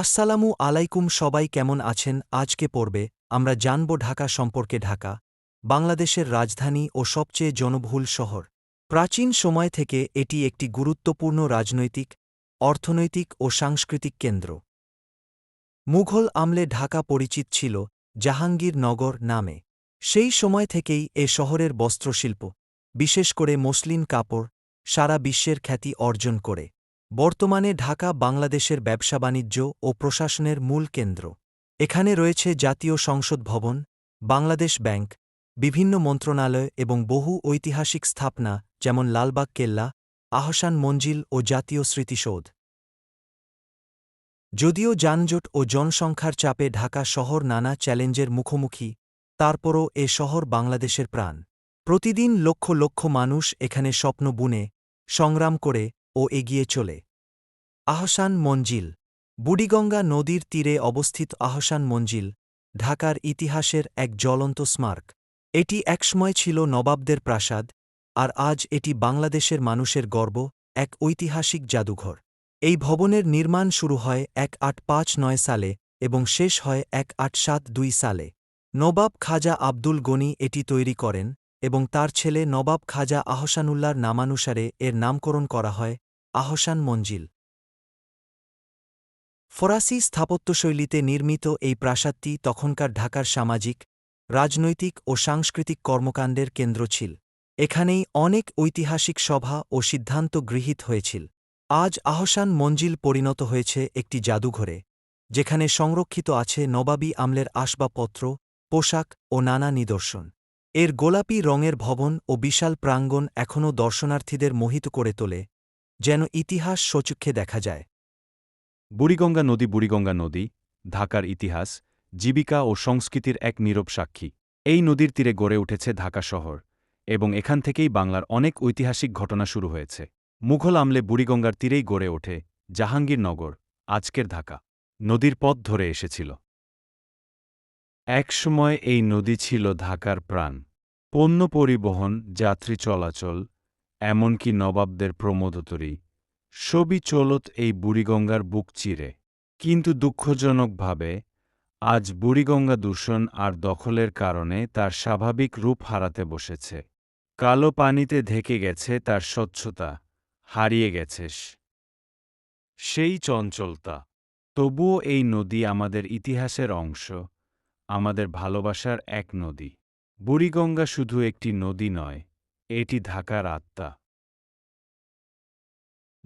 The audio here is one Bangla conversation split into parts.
আসসালামু আলাইকুম সবাই কেমন আছেন? আজকে পড়বে আমরা জানব ঢাকা সম্পর্কে ঢাকা, বাংলাদেশের রাজধানী ও সবচেয়ে জনবহুল শহর। প্রাচীন সময় থেকে এটি একটি গুরুত্বপূর্ণ রাজনৈতিক, অর্থনৈতিক ও সাংস্কৃতিক কেন্দ্র। মুঘল আমলে ঢাকা পরিচিত ছিল জাহাঙ্গীরনগর নামে। সেই সময় থেকেই এ শহরের বস্ত্রশিল্প, বিশেষ করে মসলিন কাপড়, সারা বিশ্বের খ্যাতি অর্জন করে। বর্তমানে ঢাকা বাংলাদেশের ব্যবসা বাণিজ্য ও প্রশাসনের মূল কেন্দ্র। এখানে রয়েছে জাতীয় সংসদ ভবন, বাংলাদেশ ব্যাংক, বিভিন্ন মন্ত্রণালয় এবং বহু ঐতিহাসিক স্থাপনা, যেমন লালবাগ কেল্লা, আহসান মঞ্জিল ও জাতীয় স্মৃতিসৌধ। যদিও যানজট ও জনসংখ্যার চাপে ঢাকা শহর নানা চ্যালেঞ্জের মুখোমুখি, তারপরও এ শহর বাংলাদেশের প্রাণ। প্রতিদিন লক্ষ লক্ষ মানুষ এখানে স্বপ্ন বুনে, সংগ্রাম করে ও এগিয়ে চলে। আহসান মঞ্জিল, বুড়িগঙ্গা নদীর তীরে অবস্থিত আহসান মঞ্জিল, ঢাকার ইতিহাসের এক জ্বলন্ত স্মারক। এটি একসময় ছিল নবাবদের প্রাসাদ, আর আজ এটি বাংলাদেশের মানুষের গর্ব, এক ঐতিহাসিক জাদুঘর। এই ভবনের নির্মাণ শুরু হয় এক আট পাঁচ নয় সালে এবং শেষ হয় এক আট সাত দুই সালে। নবাব খাজা আব্দুল গনি এটি তৈরি করেন এবং তার ছেলে নবাব খাজা আহসানুল্লার নামানুসারে এর নামকরণ করা হয় আহসান মঞ্জিল। ফরাসি স্থাপত্যশৈলীতে নির্মিত এই প্রাসাদটি তখনকার ঢাকার সামাজিক, রাজনৈতিক ও সাংস্কৃতিক কর্মকাণ্ডের কেন্দ্র ছিল। এখানেই অনেক ঐতিহাসিক সভা ও সিদ্ধান্ত গৃহীত হয়েছিল। আজ আহসান মঞ্জিল পরিণত হয়েছে একটি জাদুঘরে, যেখানে সংরক্ষিত আছে নবাবী আমলের আসবাবপত্র, পোশাক ও নানা নিদর্শন। এর গোলাপি রঙের ভবন ও বিশাল প্রাঙ্গণ এখনও দর্শনার্থীদের মোহিত করে তোলে। যেন ইতিহাস সচক্ষে দেখা যায়। বুড়িগঙ্গা নদী বুড়িগঙ্গা নদী, ঢাকার ইতিহাস, জীবিকা ও সংস্কৃতির এক নীরব সাক্ষী। এই নদীর তীরে গড়ে উঠেছে ঢাকা শহর এবং এখান থেকেই বাংলার অনেক ঐতিহাসিক ঘটনা শুরু হয়েছে। মুঘল আমলে বুড়িগঙ্গার তীরেই গড়ে ওঠে জাহাঙ্গীরনগর, আজকের ঢাকা। নদীর পথ ধরে এসেছিল। একসময় এই নদী ছিল ঢাকার প্রাণ। পণ্য পরিবহন, যাত্রী চলাচল এমনকি নবাবদের প্রমোদতরী। সবই চলত এই বুড়িগঙ্গার বুক চিরে। কিন্তু দুঃখজনকভাবে, আজ বুড়িগঙ্গা দূষণ আর দখলের কারণে তার স্বাভাবিক রূপ হারাতে বসেছে। কালো পানিতে ঢেকে গেছে তার স্বচ্ছতা, হারিয়ে গেছে সেই চঞ্চলতা। তবুও এই নদী আমাদের ইতিহাসের অংশ, আমাদের ভালোবাসার এক নদী। বুড়িগঙ্গা শুধু একটি নদী নয় এটি ঢাকার আত্মা।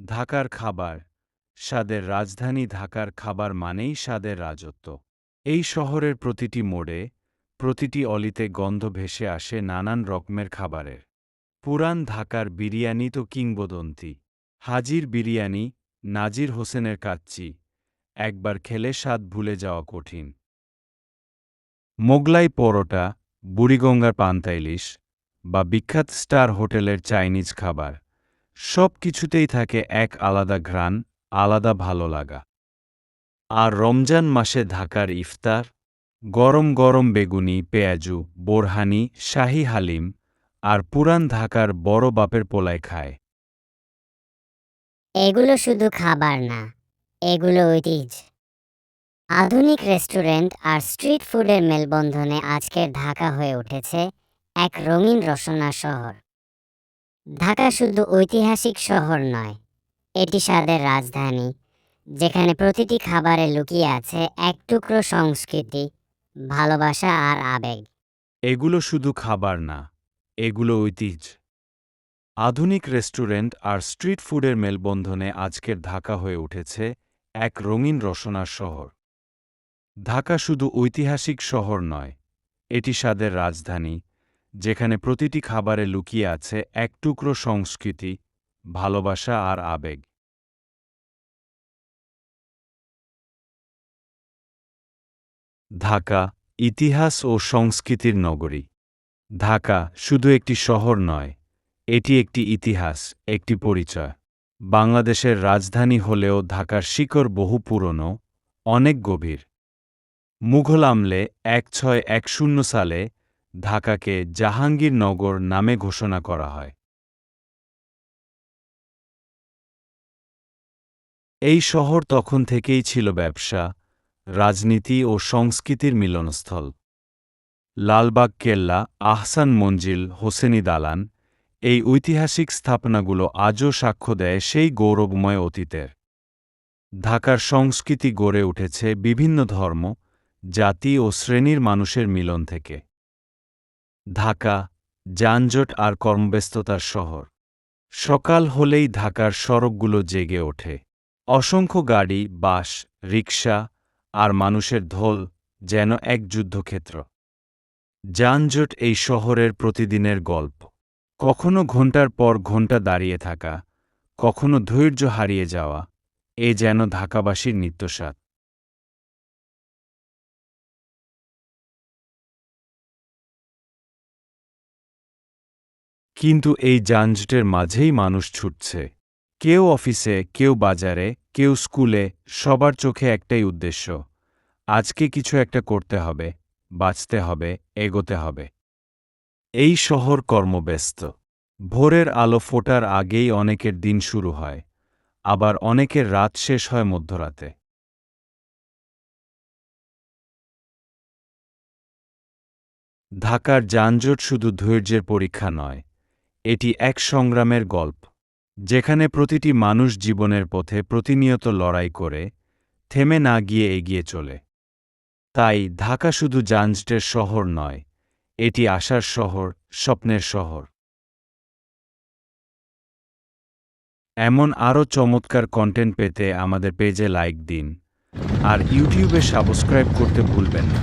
ঢাকার খাবার, স্বাদের রাজধানী ঢাকার খাবার মানেই স্বাদের রাজত্ব। এই শহরের প্রতিটি মোড়ে, প্রতিটি অলিতে গন্ধ ভেসে আসে নানান রকমের খাবারের। পুরান ঢাকার বিরিয়ানি তো কিংবদন্তি। হাজির বিরিয়ানি, নাজির হোসেনের কাচ্চি, একবার খেলে স্বাদ ভুলে যাওয়া কঠিন। মোগলাই পরোটা, বুড়িগঙ্গার পান্তা ইলিশ বা বিখ্যাত স্টার হোটেলের চাইনিজ খাবার, সব কিছুতেই থাকে এক আলাদা ঘ্রাণ, আলাদা ভালো লাগা। আর রমজান মাসে ঢাকার ইফতার, গরম গরম বেগুনি, পেঁয়াজু, বোরহানি, শাহি হালিম আর পুরান ঢাকার বড় বাপের পোলায় খায়। এগুলো শুধু খাবার না, এগুলো ঐতিহ্য। আধুনিক রেস্টুরেন্ট আর স্ট্রিট ফুডের মেলবন্ধনে আজকের ঢাকা হয়ে উঠেছে এক রঙিন রসনা শহর। ঢাকা শুধু ঐতিহাসিক শহর নয়, এটি স্বাদের রাজধানী, যেখানে প্রতিটি খাবারে লুকিয়ে আছে এক টুকরো সংস্কৃতি, ভালোবাসা আর আবেগ। এগুলো শুধু খাবার না, এগুলো ঐতিহ্য। আধুনিক রেস্টুরেন্ট আর স্ট্রিট ফুডের মেলবন্ধনে আজকের ঢাকা হয়ে উঠেছে এক রঙিন রসনার শহর। ঢাকা শুধু ঐতিহাসিক শহর নয়, এটি স্বাদের রাজধানী যেখানে প্রতিটি খাবারে লুকিয়ে আছে এক টুকরো সংস্কৃতি, ভালোবাসা আর আবেগ। ঢাকা, ইতিহাস ও সংস্কৃতির নগরী। ঢাকা শুধু একটি শহর নয়, এটি একটি ইতিহাস, একটি পরিচয়। বাংলাদেশের রাজধানী হলেও ঢাকার শিকড় বহু পুরনো, অনেক গভীর। মুঘল আমলে এক ছয় এক শূন্য সালে ঢাকাকে জাহাঙ্গীরনগর নামে ঘোষণা করা হয়। এই শহর তখন থেকেই ছিল ব্যবসা, রাজনীতি ও সংস্কৃতির মিলনস্থল। লালবাগ কেল্লা, আহসান মঞ্জিল, হোসেনি দালান এই ঐতিহাসিক স্থাপনাগুলো আজও সাক্ষ্য দেয় সেই গৌরবময় অতীতের। ঢাকার সংস্কৃতি গড়ে উঠেছে বিভিন্ন ধর্ম, জাতি ও শ্রেণির মানুষের মিলন থেকে। ঢাকা, যানজট আর কর্মব্যস্ততার শহর। সকাল হলেই ঢাকার সড়কগুলো জেগে ওঠে। অসংখ্য গাড়ি, বাস, রিকশা আর মানুষের ঢোল যেন এক যুদ্ধক্ষেত্র। যানজট এই শহরের প্রতিদিনের গল্প। কখনো ঘণ্টার পর ঘণ্টা দাঁড়িয়ে থাকা, কখনো ধৈর্য হারিয়ে যাওয়া, এ যেন ঢাকাবাসীর নিত্যস্বাদ। কিন্তু এই যানজটের মাঝেই মানুষ ছুটছে। কেউ অফিসে, কেউ বাজারে, কেউ স্কুলে, সবার চোখে একটাই উদ্দেশ্য। আজকে কিছু একটা করতে হবে, বাঁচতে হবে, এগোতে হবে। এই শহর কর্মব্যস্ত। ভোরের আলো ফোটার আগেই অনেকের দিন শুরু হয়, আবার অনেকের রাত শেষ হয় মধ্যরাতে। ঢাকার যানজট শুধু ধৈর্যের পরীক্ষা নয় এটি এক সংগ্রামের গল্প, যেখানে প্রতিটি মানুষ জীবনের পথে প্রতিনিয়ত লড়াই করে, থেমে না গিয়ে এগিয়ে চলে। তাই ঢাকা শুধু যানজটের শহর নয়, এটি আশার শহর, স্বপ্নের শহর। এমন আরও চমৎকার কন্টেন্ট পেতে আমাদের পেজে লাইক দিন, আর ইউটিউবে সাবস্ক্রাইব করতে ভুলবেন না।